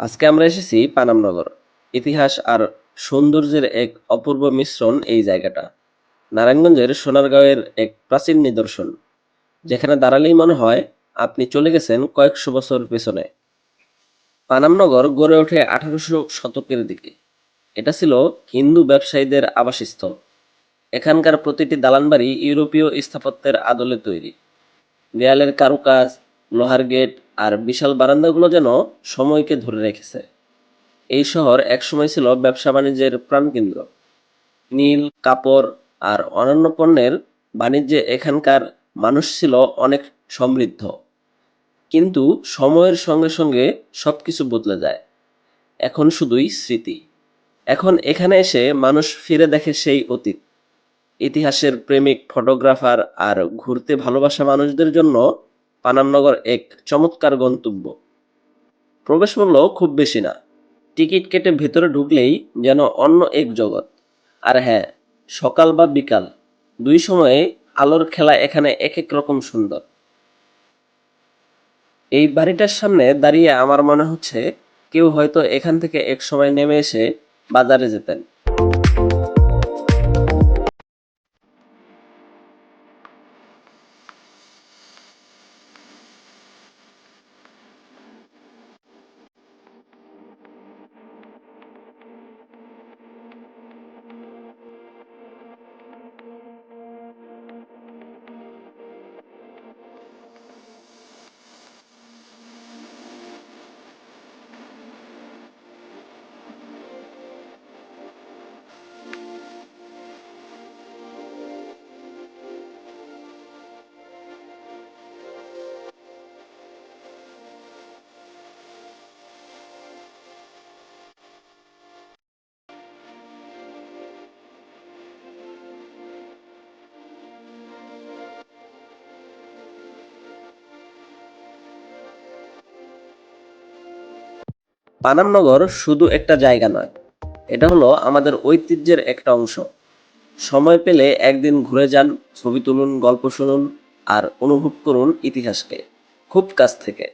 আজকে আমরা এসেছি পানামনগর। ইতিহাস আর সৌন্দর্যের এক অপূর্ব মিশ্রণ এই জায়গাটা। নারায়ণগঞ্জের সোনারগাঁওয়ের এক প্রাচীন নিদর্শন, যেখানে দাঁড়ালেই মনে হয় আপনি চলে গেছেন কয়েকশো বছর পেছনে। পানামনগর গড়ে ওঠে আঠারোশো শতকের দিকে। এটা ছিল হিন্দু ব্যবসায়ীদের আবাসস্থল। এখানকার প্রতিটি দালানবাড়ি ইউরোপীয় স্থাপত্যের আদলে তৈরি। দেয়ালের কারুকাজ, লোহার গেট আর বিশাল বারান্দাগুলো যেন সময়কে ধরে রেখেছে। এই শহর একসময় ছিল ব্যবসা বাণিজ্যের প্রাণকেন্দ্র। নীল, কাপড় আর অন্যান্য পণ্যের বাণিজ্যে এখানকার মানুষ ছিল অনেক সমৃদ্ধ। কিন্তু সময়ের সঙ্গে সঙ্গে সব কিছু বদলে যায়। এখন শুধুই স্মৃতি। এখন এখানে এসে মানুষ ফিরে দেখে সেই অতীত। ইতিহাসের প্রেমিক ফটোগ্রাফার আর ঘুরতে ভালোবাসা মানুষদের জন্য পানামনগর এক চমৎকার গন্তব্য। প্রবেশ মূল্য খুব বেশি না। টিকিট কেটে ভেতরে ঢুকলেই যেন অন্য এক জগৎ। আর হ্যাঁ সকাল বা বিকাল, দুই সময়ে আলোর খেলা এখানে এক এক রকম সুন্দর। এই বাড়িটার সামনে দাঁড়িয়ে আমার মনে হচ্ছে কেউ হয়তো এখান থেকে এক সময় নেমে এসে বাজারে যেতেন। পানামনগর শুধু একটা জায়গা নয়, এটা হলো আমাদের ঐতিহ্যের একটা অংশ। সময় পেলে একদিন ঘুরে যান, ছবি তুলুন, গল্প শুনুন আর অনুভব করুন ইতিহাসকে, খুব কাছ থেকে।